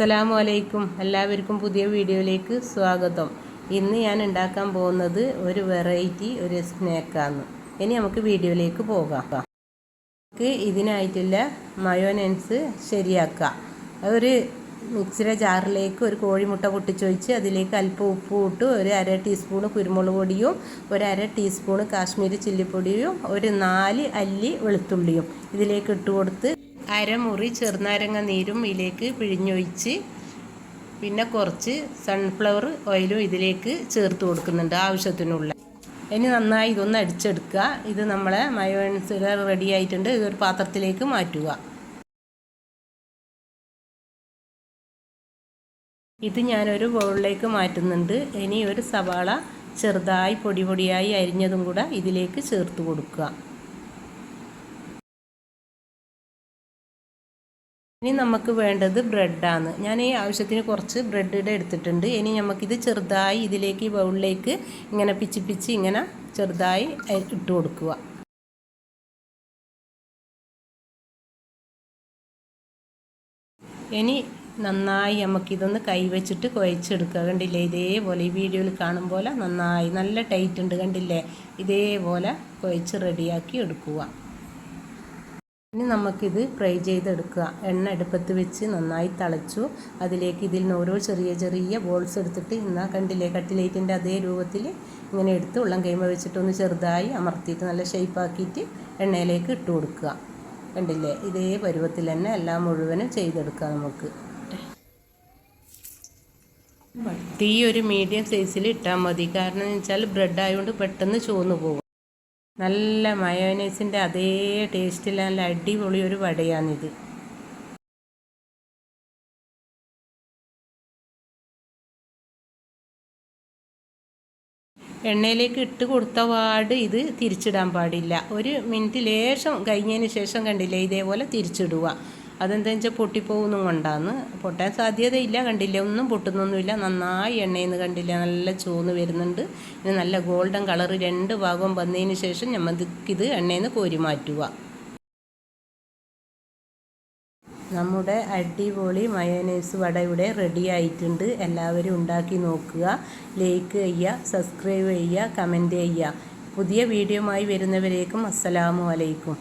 അസ്സലാമു അലൈക്കും. എല്ലാവർക്കും പുതിയ വീഡിയോയിലേക്ക് സ്വാഗതം. ഇന്ന് ഞാൻ ഉണ്ടാക്കാൻ പോകുന്നത് ഒരു വെറൈറ്റി ഒരു സ്നാക്കാണ്. ഇനി നമുക്ക് വീഡിയോയിലേക്ക് പോകാം. നമുക്ക് ഇതിനായിട്ടുള്ള മയോനൻസ് ശരിയാക്കാം. ഒരു മിക്സിയുടെ ജാറിലേക്ക് ഒരു കോഴിമുട്ട പൊട്ടിച്ചൊഴിച്ച് അതിലേക്ക് അല്പം ഉപ്പ് ഇട്ട് ഒരു അര ടീസ്പൂണ് കുരുമുളക് പൊടിയും ഒരു അര ടീസ്പൂണ് കാശ്മീരി ചില്ലിപ്പൊടിയും ഒരു നാല് അല്ലി വെളുത്തുള്ളിയും ഇതിലേക്ക് ഇട്ട് കൊടുത്ത് അരമുറി ചെറുനാരങ്ങ നീരും ഇതിലേക്ക് പിഴിഞ്ഞൊഴിച്ച് പിന്നെ കുറച്ച് സൺഫ്ലവർ ഓയിലും ഇതിലേക്ക് ചേർത്ത് കൊടുക്കുന്നുണ്ട് ആവശ്യത്തിനുള്ള. ഇനി നന്നായി ഇതൊന്ന് അടിച്ചെടുക്കുക. ഇത് നമ്മളെ മയോൺസ് റെഡി ആയിട്ടുണ്ട്. ഇതൊരു പാത്രത്തിലേക്ക് മാറ്റുക. ഇത് ഞാനൊരു ബൗളിലേക്ക് മാറ്റുന്നുണ്ട്. ഇനി ഒരു സവാള ചെറുതായി പൊടി പൊടിയായി അരിഞ്ഞതും കൂടെ ഇതിലേക്ക് ചേർത്ത് കൊടുക്കുക. ഇനി നമുക്ക് വേണ്ടത് ബ്രെഡാണ്. ഞാൻ ഈ ആവശ്യത്തിന് കുറച്ച് ബ്രെഡിടെ എടുത്തിട്ടുണ്ട്. ഇനി നമുക്കിത് ചെറുതായി ഇതിലേക്ക് ഈ ബൗളിലേക്ക് ഇങ്ങനെ പിച്ച് പിച്ച് ഇങ്ങനെ ചെറുതായി ഇട്ട് കൊടുക്കുക. ഇനി നന്നായി നമുക്കിതൊന്ന് കൈവച്ചിട്ട് കുഴച്ചെടുക്കുക. കണ്ടില്ലേ? ഇതേപോലെ ഈ വീഡിയോയിൽ കാണും പോലെ നന്നായി നല്ല ടൈറ്റ് ഉണ്ട് കണ്ടില്ലേ? ഇതേപോലെ കുഴച്ച് റെഡിയാക്കി എടുക്കുക. ഇനി നമുക്കിത് ഫ്രൈ ചെയ്തെടുക്കുക. എണ്ണ അടുപ്പത്ത് വെച്ച് നന്നായി തിളച്ചു. അതിലേക്ക് ഇതിൽ നിന്ന് ഓരോ ചെറിയ ചെറിയ ബോൾസ് എടുത്തിട്ട് ഇന്നാ കണ്ടില്ലേ കട്ടിലേറ്റിന്റെ അതേ രൂപത്തിൽ ഇങ്ങനെ എടുത്ത് ഉള്ളം കൈമ വെച്ചിട്ടൊന്ന് ചെറുതായി അമർത്തിയിട്ട് നല്ല ഷേപ്പാക്കിയിട്ട് എണ്ണയിലേക്ക് ഇട്ട് കൊടുക്കുക. കണ്ടില്ലേ? ഇതേ പരുവത്തിൽ തന്നെ എല്ലാം മുഴുവനും ചെയ്തെടുക്കുക നമുക്ക്. തീ ഒരു മീഡിയം സൈസിൽ ഇട്ടാൽ മതി. കാരണം എന്ന് വെച്ചാൽ ബ്രെഡ് ആയതുകൊണ്ട് പെട്ടെന്ന് ചോന്നു പോകും. നല്ല മയോനൈസിന്റെ അതേ ടേസ്റ്റിൽ നല്ല അടിപൊളി ഒരു വടയാണിത്. എണ്ണയിലേക്ക് ഇട്ട് കൊടുത്ത പാട് ഇത് തിരിച്ചിടാൻ പാടില്ല. ഒരു മിനിറ്റ് ലേശം കഴിഞ്ഞതിന് ശേഷം കണ്ടില്ലേ ഇതേപോലെ തിരിച്ചിടുക. അതെന്താ വെച്ചാൽ പൊട്ടിപ്പോകുന്നും കൊണ്ടാന്ന്. പൊട്ടാൻ സാധ്യതയില്ല കണ്ടില്ല. ഒന്നും പൊട്ടുന്നൊന്നുമില്ല. നന്നായി എണ്ണയിൽ നിന്ന് കണ്ടില്ല. നല്ല ചുവന്ന് വരുന്നുണ്ട്. ഇനി നല്ല ഗോൾഡൻ കളർ രണ്ട് ഭാഗം വന്നതിന് ശേഷം നമ്മൾക്കിത് എണ്ണയിൽ നിന്ന് കോരി മാറ്റുക. നമ്മുടെ അടിപൊളി മയോനൈസ് വട ഇവിടെ റെഡി ആയിട്ടുണ്ട്. എല്ലാവരും ഉണ്ടാക്കി നോക്കുക. ലൈക്ക് ചെയ്യുക സബ്സ്ക്രൈബ് ചെയ്യുക കമന്റ് ചെയ്യുക. പുതിയ വീഡിയോമായി വരുന്നവരേക്കും അസ്സലാമു അലൈക്കും.